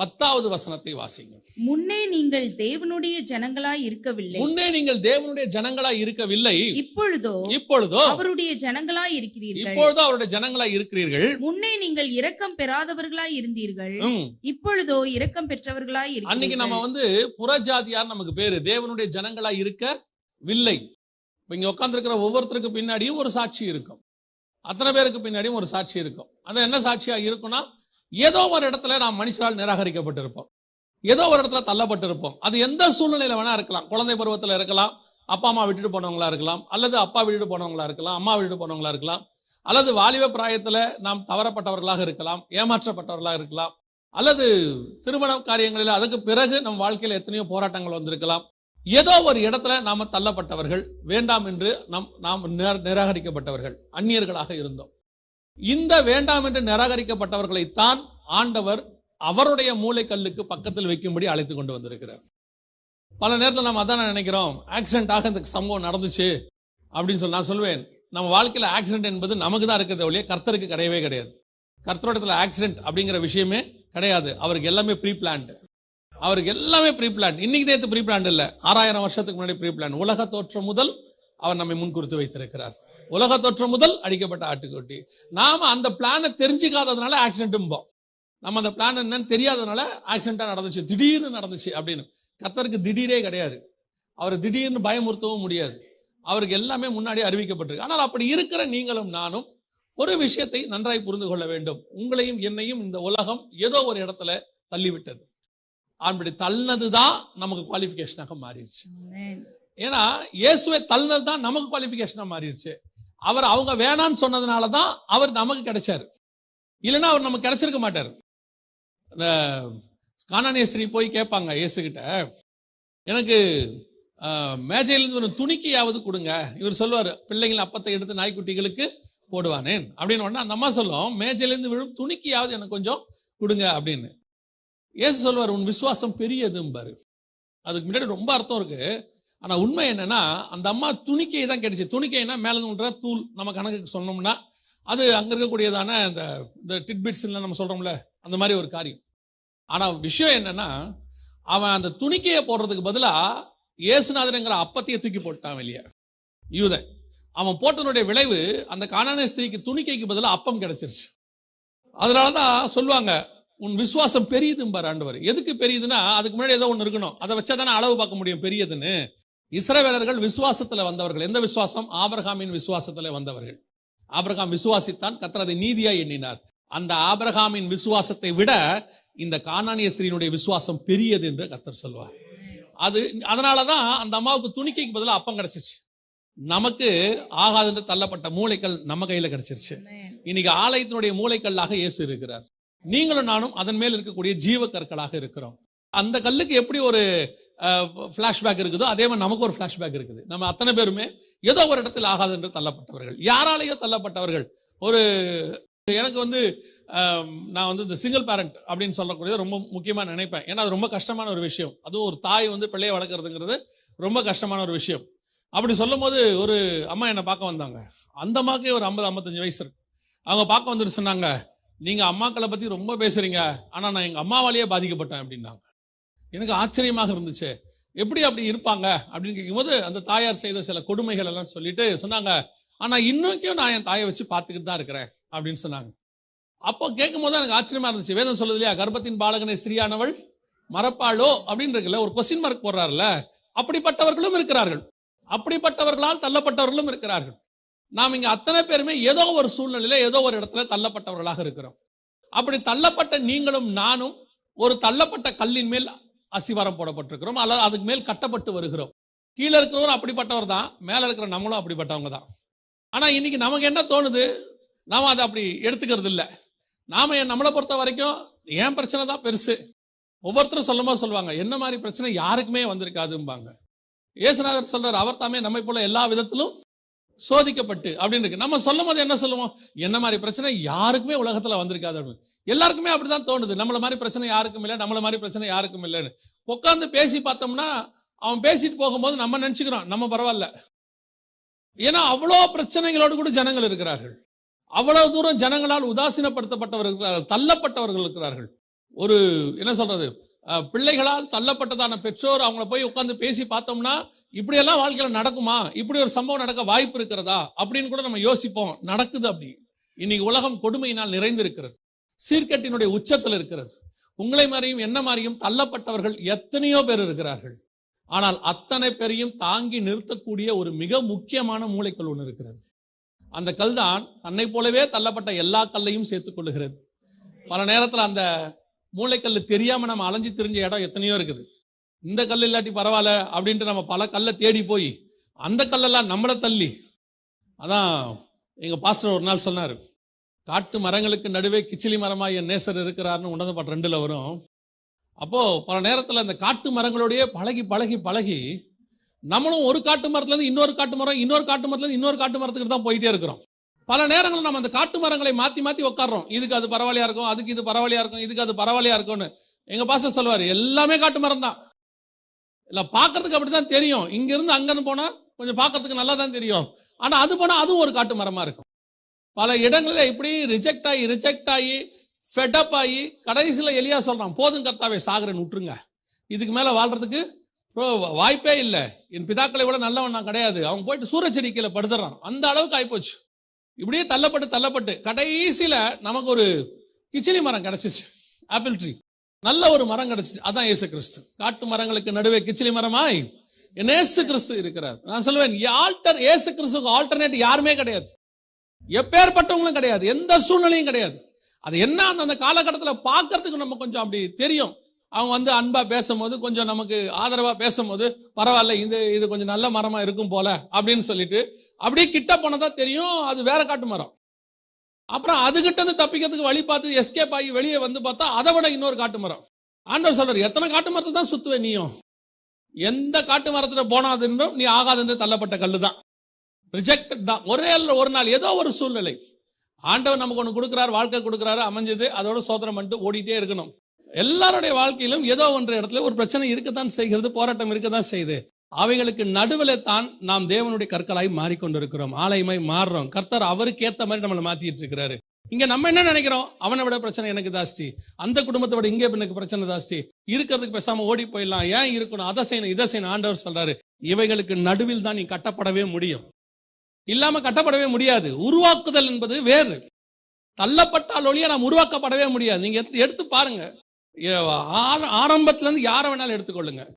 பத்தாவது வசனத்தை வாசிங்க முன்னே நீங்கள் தேவனுடைய ஜனங்களாய் இருக்கவில்லை. முன்னே நீங்கள் தேவனுடைய ஜனங்களா இருக்கவில்லை. இப்பொழுதோ இப்பொழுதோ அவருடைய ஜனங்களாய் இருக்கிறீர்கள். இப்பொழுதோ அவருடைய ஜனங்களா இருக்கிறீர்கள். முன்னே நீங்கள் இரக்கம் பெறாதவர்களாய் இருந்தீர்கள். இப்பொழுதோ இரக்கம் பெற்றவர்களாய் அன்னைக்கு நம்ம வந்து புறஜாதியார் நமக்கு பேரு. தேவனுடைய ஜனங்களா இருக்கவில்லை. இங்க உட்கார்ந்திருக்கிற ஒவ்வொருத்தருக்கு பின்னாடியும் ஒரு சாட்சி இருக்கும். அத்தனை பேருக்கு பின்னாடியும் ஒரு சாட்சி இருக்கும். அது என்ன சாட்சியா இருக்கும்னா ஏதோ ஒரு இடத்துல நாம் மனுஷரால் நிராகரிக்கப்பட்டிருப்போம். ஏதோ ஒரு இடத்துல தள்ளப்பட்டிருப்போம். அது எந்த சூழ்நிலையில வேணா இருக்கலாம். குழந்தை பருவத்தில் இருக்கலாம் அப்பா அம்மா விட்டுட்டு போனவங்களா இருக்கலாம் அல்லது அப்பா விட்டுட்டு போனவங்களா இருக்கலாம் அம்மா விட்டுட்டு போனவங்களா இருக்கலாம் அல்லது வாலிப பிராயத்தில் நாம் தவறப்பட்டவர்களாக இருக்கலாம் ஏமாற்றப்பட்டவர்களாக இருக்கலாம் அல்லது திருமண காரியங்களில் அதுக்கு பிறகு நம் வாழ்க்கையில் எத்தனையோ போராட்டங்கள் வந்திருக்கலாம். ஏதோ ஒரு இடத்துல நாம தள்ளப்பட்டவர்கள் வேண்டாம் என்று நம் நாம் நிராகரிக்கப்பட்டவர்கள் அந்நியர்களாக இருந்தோம். இந்த வேண்டாம் என்று நிராகரிக்கப்பட்டவர்களைத்தான் ஆண்டவர் அவருடைய மூளைக்கல்லுக்கு பக்கத்தில் வைக்கும்படி அழைத்து கொண்டு வந்திருக்கிறார். பல நேரத்தில் நம்ம அதான் நினைக்கிறோம் ஆக்சிடென்டாக இந்த சம்பவம் நடந்துச்சு அப்படின்னு சொல்லி நான் சொல்வேன். நம்ம வாழ்க்கையில ஆக்சிடென்ட் என்பது நமக்கு தான் இருக்கிறத ஒழிய கர்த்தருக்கு கிடையவே கிடையாது. கர்த்தரோடத்தில் ஆக்சிடென்ட் அப்படிங்கிற விஷயமே கிடையாது. அவருக்கு எல்லாமே ப்ரீ பிளான்டு அவருக்கு எல்லாமே ப்ரீ பிளான் இன்னைக்கு நேற்று ப்ரீ பிளான் இல்ல. ஆறாயிரம் வருஷத்துக்கு முன்னாடி ப்ரீ பிளான் உலக தோற்றம் முதல் அவர் நம்மை முன்குறித்து வைத்திருக்கிறார். உலக தோற்றம் முதல் அடிக்கப்பட்ட ஆட்டுக்குட்டி. நாம அந்த பிளானை தெரிஞ்சுக்காததுனால ஆக்சிடென்ட்டும் நம்ம அந்த பிளான் என்னன்னு தெரியாததுனால ஆக்சிடென்டா நடந்துச்சு திடீர்னு நடந்துச்சு அப்படின்னு. கத்தருக்கு திடீரே கிடையாது. அவர் திடீர்னு பயமுறுத்தவும் முடியாது. அவருக்கு எல்லாமே முன்னாடி அறிவிக்கப்பட்டிருக்கு. ஆனால் அப்படி இருக்கிற நீங்களும் நானும் ஒரு விஷயத்தை நன்றாய் புரிந்து கொள்ள வேண்டும். உங்களையும் என்னையும் இந்த உலகம் ஏதோ ஒரு இடத்துல தள்ளிவிட்டது. அப்படி தள்ளினதுதான் நமக்கு குவாலிஃபிகேஷனாக மாறிடுச்சு. ஏன்னா இயேசுவை தள்ளினது தான் நமக்கு குவாலிஃபிகேஷனா மாறிடுச்சு. அவர் அவங்க வேணான்னு சொன்னதுனால தான் அவர் நமக்கு கிடைச்சாரு. இல்லைன்னா அவர் நமக்கு கிடைச்சிருக்க மாட்டார். இந்த கானானிய ஸ்திரீ போய் கேட்பாங்க இயேசுகிட்ட எனக்கு மேஜையிலிருந்து ஒரு துணிக்கையாவது கொடுங்க. இவர் சொல்லுவார் பிள்ளைகள் அப்பத்தை எடுத்து நாய்க்குட்டிகளுக்கு போடுவானேன் அப்படின்னு உடனே அந்த அம்மா சொல்லும் மேஜையிலேருந்து விழும் துணிக்கையாவது எனக்கு கொஞ்சம் கொடுங்க அப்படின்னு. ஏசு சொல்லுவார் உன் விசுவாசம் பெரியதும்பாரு. அதுக்கு முன்னாடி ரொம்ப அர்த்தம் இருக்கு. ஆனால் உண்மை என்னன்னா அந்த அம்மா துணிக்கை தான் கிடைச்சி. துணிக்கைனா மேல உண்ற தூள் நம்ம கணக்குக்கு சொன்னோம்னா அது அங்கே இருக்கக்கூடியதான இந்த இந்த டிட்பிட்ஸ்ல நம்ம சொல்கிறோம்ல அந்த மாதிரி ஒரு காரியம். ஆனால் விஷயம் என்னன்னா அவன் அந்த துணிக்கையை போடுறதுக்கு பதிலாக இயேசுநாதனுங்கிற அப்பத்தையே தூக்கி போட்டான் வெளியே. யூதன். அவன் போட்டனுடைய விளைவு அந்த காணான ஸ்திரீக்கு துணிக்கைக்கு பதிலாக அப்பம் கிடைச்சிருச்சு. அதனாலதான் சொல்லுவாங்க உன் விசுவாசம் பெரியதும்பார் ஆண்டவர். எதுக்கு பெரியதுன்னா அதுக்கு முன்னாடி ஏதோ ஒன்று இருக்கணும். அதை வச்சா தானே அளவு பார்க்க முடியும் பெரியதுன்னு. இஸ்ரவேலர்கள் விசுவாசத்துல வந்தவர்கள். எந்த விசுவாசம்? ஆபிரகாமின் விசுவாசத்துல வந்தவர்கள். ஆபிரகாம் விசுவாசித்தான் கத்திரதை அதை நீதியா எண்ணினார். அந்த ஆபிரகாமின் விசுவாசத்தை விட இந்த காணானிய ஸ்திரீனுடைய விசுவாசம் பெரியது என்று கத்தர் சொல்வார். அது அதனாலதான் அந்த அம்மாவுக்கு துணிக்கைக்கு பதிலா அப்பம் கிடைச்சிச்சு. நமக்கு ஆகாது என்று தள்ளப்பட்ட மூளைக்கல் நம்ம கையில கிடைச்சிருச்சு. இன்னைக்கு ஆலயத்தினுடைய மூளைக்கல்லாக இயேசு இருக்கிறார். நீங்களும் நானும் அதன் மேல் இருக்கக்கூடிய ஜீவ கற்களாக இருக்கிறோம். அந்த கல்லுக்கு எப்படி ஒரு ஃப்ளாஷ்பேக் இருக்குதோ அதே மாதிரி நமக்கு ஒரு ஃப்ளாஷ்பேக் இருக்குது. நம்ம அத்தனை பேருமே ஏதோ ஒரு இடத்தில் ஆகாது என்று தள்ளப்பட்டவர்கள். யாராலேயோ தள்ளப்பட்டவர்கள். ஒரு எனக்கு வந்து நான் வந்து இந்த சிங்கிள் பேரண்ட் அப்படின்னு சொல்லக்கூடிய ரொம்ப முக்கியமாக நினைப்பேன். ஏன்னா அது ரொம்ப கஷ்டமான ஒரு விஷயம். அதுவும் ஒரு தாய் வந்து பிள்ளையை வளர்க்குறதுங்கிறது ரொம்ப கஷ்டமான ஒரு விஷயம். அப்படி சொல்லும் போது ஒரு அம்மா என்னை பார்க்க வந்தாங்க. அந்த அம்மாக்கே ஒரு ஐம்பது ஐம்பத்தஞ்சு வயசு இருக்கு. அவங்க பார்க்க வந்துட்டு சொன்னாங்க நீங்கள் அம்மாக்களை பற்றி ரொம்ப பேசுறீங்க. ஆனால் நான் எங்கள் அம்மாவாலேயே பாதிக்கப்பட்டேன் அப்படின்னாங்க. எனக்கு ஆச்சரியமாக இருந்துச்சு. எப்படி அப்படி இருப்பாங்க? அப்படின்னு கேட்கும்போது அந்த தாயார் செய்த சில கொடுமைகள் எல்லாம் சொல்லிட்டு சொன்னாங்க. ஆனால் இன்னைக்கும் நான் என் தாயை வச்சு பார்த்துக்கிட்டு தான் இருக்கிறேன் அப்படின்னு சொன்னாங்க. அப்போ கேட்கும் போது எனக்கு ஆச்சரியமா இருந்துச்சு. வேதம் சொல்லுது இல்லையா? கர்ப்பத்தின் பாலகனை ஸ்திரியானவள் மறப்பாளோ? அப்படின்னு இருக்குல்ல ஒரு கொஸ்டின் மார்க் போடுறாருல்ல. அப்படிப்பட்டவர்களும் இருக்கிறார்கள். அப்படிப்பட்டவர்களால் தள்ளப்பட்டவர்களும் இருக்கிறார்கள். நாம் இங்க அத்தனை பேருமே ஏதோ ஒரு சூழ்நிலையில ஏதோ ஒரு இடத்துல தள்ளப்பட்டவர்களாக இருக்கிறோம். அப்படி தள்ளப்பட்ட நீங்களும் நானும் ஒரு தள்ளப்பட்ட கல்லின் மேல் அஸ்திவாரம் போடப்பட்டிருக்கிறோம். அல்லது அதுக்கு மேல் கட்டப்பட்டு வருகிறோம். கீழே இருக்கிறவரும் அப்படிப்பட்டவர் தான் மேலே இருக்கிற நம்மளும் அப்படிப்பட்டவங்க தான். ஆனால் இன்னைக்கு நமக்கு என்ன தோணுது? நாம் அதை அப்படி எடுத்துக்கிறது இல்லை நாம என் நம்மளை பொறுத்த வரைக்கும் என் பிரச்சனை தான் பெருசு? ஒவ்வொருத்தரும் சொல்லும்போது சொல்லுவாங்க என்ன மாதிரி பிரச்சனை யாருக்குமே வந்திருக்காதும்பாங்க. இயேசுநாதர் சொல்றார் அவர் தாமே நம்மை போல எல்லா விதத்திலும் சோதிக்கப்பட்டு அப்படின்னு இருக்கு. நம்ம சொல்லும் போது என்ன சொல்லுவோம்? என்ன மாதிரி பிரச்சனை யாருக்குமே உலகத்துல வந்திருக்காது அப்படின்னு. எல்லாருக்குமே அப்படிதான் தோணுது. நம்மள மாதிரி பிரச்சனை யாருக்கும் இல்லை நம்மள மாதிரி பிரச்சனை யாருக்கும் இல்லைன்னு. உட்காந்து பேசி பார்த்தோம்னா அவன் பேசிட்டு போகும்போது நம்ம நினைச்சுக்கிறோம் நம்ம பரவாயில்ல. ஏன்னா அவ்வளோ பிரச்சனைகளோடு கூட ஜனங்கள் இருக்கிறார்கள். அவ்வளவு தூரம் ஜனங்களால் உதாசீனப்படுத்தப்பட்டவர்கள் இருக்கிறார்கள் தள்ளப்பட்டவர்கள் இருக்கிறார்கள். ஒரு என்ன சொல்றது அஹ், பிள்ளைகளால் தள்ளப்பட்டதான பெற்றோர் அவங்கள போய் உட்காந்து பேசி பார்த்தோம்னா இப்படியெல்லாம் வாழ்க்கையில நடக்குமா? இப்படி ஒரு சம்பவம் நடக்க வாய்ப்பு இருக்கிறதா? அப்படின்னு கூட நம்ம யோசிப்போம். நடக்குது அப்படி. இன்னைக்கு உலகம் கொடுமையினால் நிறைந்திருக்கிறது. சீர்கட்டினுடைய உச்சத்தில் இருக்கிறது. உங்களை மாதிரியும் என்ன மாதிரியும் தள்ளப்பட்டவர்கள் எத்தனையோ பேர் இருக்கிறார்கள். ஆனால் அத்தனை பேரையும் தாங்கி நிறுத்தக்கூடிய ஒரு மிக முக்கியமான மூளைக்கல் ஒன்று இருக்கிறது. அந்த கல் தான் தன்னை போலவே தள்ளப்பட்ட எல்லா கல்லையும் சேர்த்துக் கொள்ளுகிறது. பல நேரத்தில் அந்த மூளைக்கல் தெரியாம நம்ம அலைஞ்சு திரிஞ்ச இடம் எத்தனையோ இருக்குது. இந்த கல் இல்லாட்டி பரவாயில்ல அப்படின்ட்டு நம்ம பல கல்லை தேடி போய் அந்த கல்லெல்லாம் நம்மளை தள்ளி. அதான் எங்க பாஸ்டர் ஒரு நாள் சொன்னார். காட்டு மரங்களுக்கு நடுவே கிச்சிலி மரமாக என் நேசர் இருக்கிறார்னு உணர்ந்த பாட்டு ரெண்டில் வரும். அப்போது பல நேரத்தில் அந்த காட்டு மரங்களோடையே பழகி பழகி பழகி நம்மளும் ஒரு காட்டு மரத்துலேருந்து இன்னொரு காட்டு மரம் இன்னொரு காட்டு மரத்துலேருந்து இன்னொரு காட்டு மரத்துக்கு தான் போயிட்டே இருக்கிறோம். பல நேரங்களில் நம்ம அந்த காட்டு மரங்களை மாற்றி மாற்றி உட்கார்றோம் இதுக்கு அது பரவாயில்லையா இருக்கும்? அதுக்கு இது பரவாயில்லையா இருக்கும்? இதுக்கு அது பரவாயில்லையா இருக்கும்னு. எங்கள் பாச சொல்லுவார் எல்லாமே காட்டு மரம் தான். எல்லாம் பார்க்கறதுக்கு அப்படி தான் தெரியும். இங்கேருந்து அங்கேருந்து போனால் கொஞ்சம் பார்க்கறதுக்கு நல்லா தான் தெரியும். ஆனால் அது போனால் அதுவும் ஒரு காட்டு மரமாக இருக்கும். பல இடங்களில் இப்படி ரிஜெக்ட் ஆகி ரிஜெக்ட் ஆகி ஃபெட்டப் ஆகி கடைசியில் எளியாக சொல்கிறான் போதும் கர்த்தாவை சாகரன் விட்டுருங்க இதுக்கு மேலே வாழ்றதுக்கு வாய்ப்பே இல்லை. என் பிதாக்களை விட நல்லவன் நான் கிடையாது. அவங்க போயிட்டு சூரச்செடி கீழே படுத்துறான். அந்த அளவுக்கு ஆயிப்போச்சு. இப்படியே தள்ளப்பட்டு தள்ளப்பட்டு கடைசியில் நமக்கு ஒரு கிச்சிலி மரம் கிடைச்சிச்சு. ஆப்பிள் ட்ரீ நல்ல ஒரு மரம் கிடச்சிச்சு. அதான் இயேசு கிறிஸ்து. காட்டு மரங்களுக்கு நடுவே கிச்சிலி மரமாய் என் இயேசு கிறிஸ்து இருக்கிறார். நான் சொல்லுவேன் ஆல்டர் இயேசு கிறிஸ்துக்கு ஆல்டர்னேட் யாருமே கிடையாது. எப்பேற்பட்டவங்களும் கிடையாது. எந்த சூழ்நிலையும் கிடையாது. அது என்ன அந்த- அந்த காலகட்டத்தில் பார்க்கறதுக்கு நம்ம கொஞ்சம் அப்படி தெரியும். அவங்க வந்து அன்பா பேசும்போது கொஞ்சம் நமக்கு ஆதரவா பேசும்போது பரவாயில்ல இது இது கொஞ்சம் நல்ல மரமா இருக்கும் போல அப்படின்னு சொல்லிட்டு அப்படியே கிட்ட போனதா தெரியும். அது வேற காட்டு மரம். அப்புறம் அதுகிட்ட இருந்து தப்பிக்கிறதுக்கு வழி பார்த்து எஸ்கேப் ஆகி வெளியே வந்து பார்த்தா அதை விட இன்னொரு காட்டு மரம். ஆண்டவர் சொல்றாரு எத்தனை காட்டு மரத்தை தான் சுத்துவே நீயும்? எந்த காட்டு மரத்துல போனாதுன்றும் நீ ஆகாதுன்னு தள்ளப்பட்ட கல்லு தான் ரிஜெக்டட் தான். ஒரே ஒரு நாள் ஏதோ ஒரு சூழ்நிலை. ஆண்டவர் நமக்கு ஒன்று கொடுக்குறாரு வாழ்க்கை கொடுக்குறாரு அமைஞ்சது அதோட சோதனை பண்ணிட்டு ஓடிட்டே இருக்கணும். எல்லாருடைய வாழ்க்கையிலும் ஏதோ ஒன்ற இடத்துல ஒரு பிரச்சனை இருக்கத்தான் செய்கிறது போராட்டம் இருக்கத்தான் செய்யுது. அவைகளுக்கு நடுவில் தான் நாம் தேவனுடைய கற்களாய் மாறிக்கொண்டிருக்கிறோம். ஆலயமாய் மாறுறோம். கர்த்தர் அவருக்கு ஏற்ற மாதிரி நம்மளை மாத்திட்டு இருக்கிறாரு. இங்க நம்ம என்ன நினைக்கிறோம்? அவனை விட பிரச்சனை எனக்கு ஜாஸ்தி. அந்த குடும்பத்தை விட இங்கே எனக்கு பிரச்சனை ஜாஸ்தி. இருக்கிறதுக்கு பேசாம ஓடி போயிடலாம். ஏன் இருக்கணும்? அதை செய்யணும் இதை செய்யணும். ஆண்டவர் சொல்றாரு இவைகளுக்கு நடுவில் தான் நீ கட்டப்படவே முடியும். இல்லாம கட்டப்படவே முடியாது. உருவாக்குதல் என்பது வேறு. தள்ளப்பட்டால் ஒழிய நாம் உருவாக்கப்படவே முடியாது. நீங்க எடுத்து- எடுத்து பாருங்க. ஏ- ஆர- ஆரம்பத்துல இருந்து யாரை வேணாலும் எடுத்துக்கொள்ளுங்க.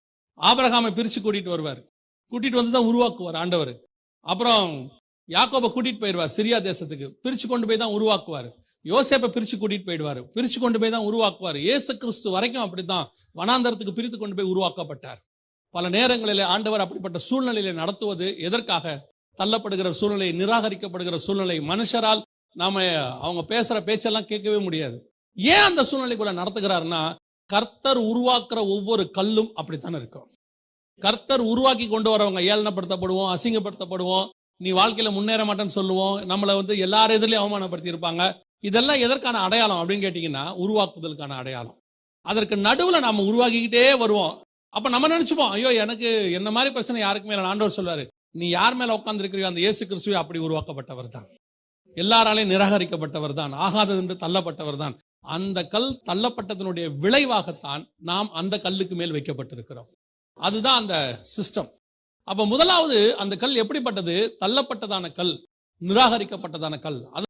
ஆபிரகாமை பிரிச்சு கூட்டிட்டு வருவார். கூட்டிட்டு வந்து தான் உருவாக்குவார் ஆண்டவர். அப்புறம் யாக்கோபை கூட்டிட்டு போயிடுவார் சிரியா தேசத்துக்கு. பிரிச்சு கொண்டு போய் தான் உருவாக்குவார். யோசேப்பை பிரிச்சு கூட்டிட்டு போயிடுவார். பிரிச்சு கொண்டு போய் தான் உருவாக்குவார். இயேசு கிறிஸ்து வரைக்கும் அப்படித்தான் வனாந்தரத்துக்கு பிரித்து கொண்டு போய் உருவாக்கப்பட்டார். பல நேரங்களிலே ஆண்டவர் அப்படிப்பட்ட சூழ்நிலையில நடத்துவது எதற்காக? தள்ளப்படுகிற சூழ்நிலை நிராகரிக்கப்படுகிற சூழ்நிலை மனுஷரால் நாம அவங்க பேசுற பேச்செல்லாம் கேட்கவே முடியாது. ஏன் அந்த சூழ்நிலைக்குள்ள நடத்துகிறாருன்னா கர்த்தர் உருவாக்குற ஒவ்வொரு கல்லும் அப்படித்தானே இருக்கும். கர்த்தர் உருவாக்கி கொண்டு வரவங்க ஏளனப்படுத்தப்படுவோம் அசிங்கப்படுத்தப்படுவோம் நீ வாழ்க்கையில முன்னேற மாட்டேன்னு சொல்லுவோம் நம்மளை வந்து எல்லார் எதிரிலையும் அவமானப்படுத்தி இருப்பாங்க இதெல்லாம் எதற்கான அடையாளம் அப்படின்னு கேட்டீங்கன்னா உருவாக்குதலுக்கான அடையாளம். அதற்கு நடுவில் நாம உருவாக்கிக்கிட்டே வருவோம். அப்ப நம்ம நினைச்சுப்போம் ஐயோ எனக்கு என்ன மாதிரி பிரச்சனை யாருக்குமே இல்லை ஆண்டவர் சொல்வாரு. நீ யார் மேல உட்கார்ந்துருக்கிறியோ அந்த இயேசு கிறிஸ்துவே அப்படி உருவாக்கப்பட்டவர் தான் எல்லாராலையும் நிராகரிக்கப்பட்டவர் தான் ஆகாதது என்று தள்ளப்பட்டவர் தான் அந்த கல் தள்ளப்பட்டதனுடைய விளைவாகத்தான் நாம் அந்த கல்லுக்கு மேல் வைக்கப்பட்டிருக்கிறோம். அதுதான் அந்த சிஸ்டம் அப்ப முதலாவது அந்த கல் எப்படிப்பட்டது? தள்ளப்பட்டதான கல் நிராகரிக்கப்பட்டதான கல். அது